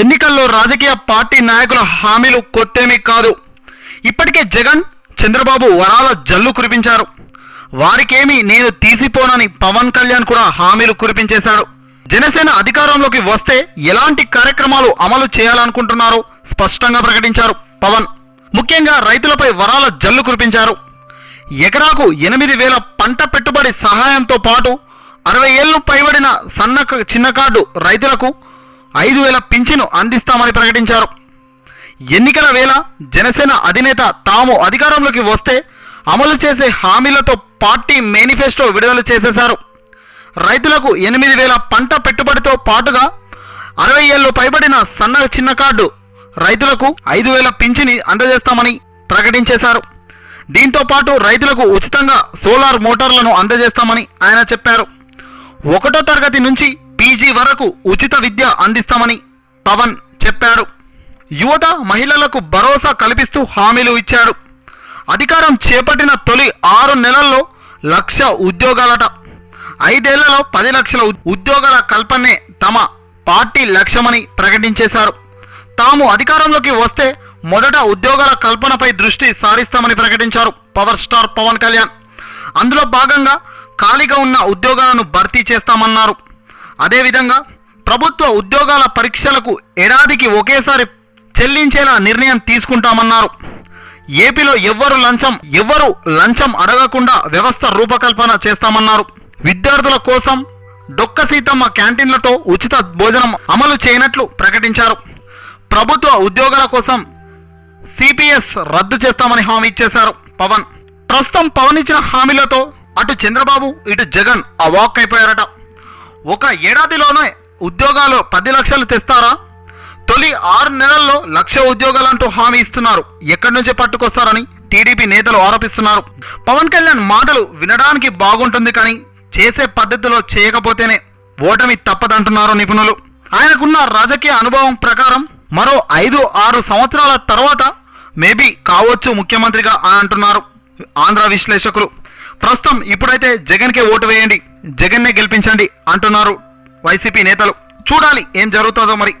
ఎన్నికల్లో రాజకీయ పార్టీ నాయకుల హామీలు కొత్తేమీ కాదు. ఇప్పటికే జగన్ చంద్రబాబు వరాల జల్లు కురిపించారు. వారికేమీ నేను తీసిపోనని పవన్ కళ్యాణ్ కూడా హామీలు కురిపించేశారు. జనసేన అధికారంలోకి వస్తే ఎలాంటి కార్యక్రమాలు అమలు చేయాలనుకుంటున్నారో స్పష్టంగా ప్రకటించారు పవన్. ముఖ్యంగా రైతులపై వరాల జల్లు కురిపించారు. ఎకరాకు ఎనిమిది వేల పంట పెట్టుబడి సహాయంతో పాటు అరవై ఏళ్ళు పైబడిన సన్న చిన్న కార్డు రైతులకు ఐదు వేల పింఛను అందిస్తామని ప్రకటించారు. ఎన్నికల వేళ జనసేన అధినేత తాము అధికారంలోకి వస్తే అమలు చేసే హామీలతో పార్టీ మేనిఫెస్టో విడుదల చేసేశారు. రైతులకు ఎనిమిది వేల పంట పెట్టుబడితో పాటుగా అరవై ఏళ్ళు పైబడిన సన్న చిన్న కార్డు రైతులకు ఐదు వేల పింఛని అందజేస్తామని ప్రకటించేశారు. దీంతో పాటు రైతులకు ఉచితంగా సోలార్ మోటార్లను అందజేస్తామని ఆయన చెప్పారు. ఒకటో తరగతి నుంచి పీజీ వరకు ఉచిత విద్య అందిస్తామని పవన్ చెప్పాడు. యువత మహిళలకు భరోసా కల్పిస్తూ హామీలు ఇచ్చాడు. అధికారం చేపట్టిన తొలి ఆరు నెలల్లో లక్ష ఉద్యోగాలట. ఐదేళ్ళలో పది లక్షల ఉద్యోగాల కల్పనే తమ పార్టీ లక్ష్యమని ప్రకటించేశారు. తాము అధికారంలోకి వస్తే మొదట ఉద్యోగాల కల్పనపై దృష్టి సారిస్తామని ప్రకటించారు పవర్ స్టార్ పవన్ కళ్యాణ్. అందులో భాగంగా ఖాళీగా ఉన్న ఉద్యోగాలను భర్తీ చేస్తామన్నారు. అదేవిధంగా ప్రభుత్వ ఉద్యోగాల పరీక్షలకు ఏడాదికి ఒకేసారి చెల్లించేలా నిర్ణయం తీసుకుంటామన్నారు. ఏపీలో ఎవ్వరు లంచం ఎవ్వరు లంచం అడగకుండా వ్యవస్థ రూపకల్పన చేస్తామన్నారు. విద్యార్థుల కోసం డొక్క సీతమ్మ క్యాంటీన్లతో ఉచిత భోజనం అమలు చేయనట్లు ప్రకటించారు. ప్రభుత్వ ఉద్యోగాల కోసం సిపిఎస్ రద్దు చేస్తామని హామీ ఇచ్చేశారు పవన్. ప్రస్తుతం పవన్ ఇచ్చిన హామీలతో అటు చంద్రబాబు ఇటు జగన్ అవాక్ అయిపోయారట. ఒక ఏడాదిలోనే ఉద్యోగాలు పది లక్షలు తెస్తారా? తొలి ఆరు నెలల్లో లక్ష ఉద్యోగాలంటూ హామీ ఇస్తున్నారు. ఎక్కడి నుంచి పట్టుకొస్తారని టీడీపీ నేతలు ఆరోపిస్తున్నారు. పవన్ కళ్యాణ్ మాటలు వినడానికి బాగుంటుంది కానీ చేసే పద్ధతిలో చేయకపోతేనే ఓటమి తప్పదంటున్నారు నిపుణులు. ఆయనకున్న రాజకీయ అనుభవం ప్రకారం మరో ఐదు ఆరు సంవత్సరాల తర్వాత మేబీ కావచ్చు ముఖ్యమంత్రిగా అని అంటున్నారు ఆంధ్ర విశ్లేషకులు. ప్రస్తుతం ఇప్పుడైతే జగన్కే ఓటు వేయండి. జగన్నే గెలిపించండి అంటున్నారు వైసీపీ నేతలు. చూడాలి ఏం జరుగుతుందో మరి.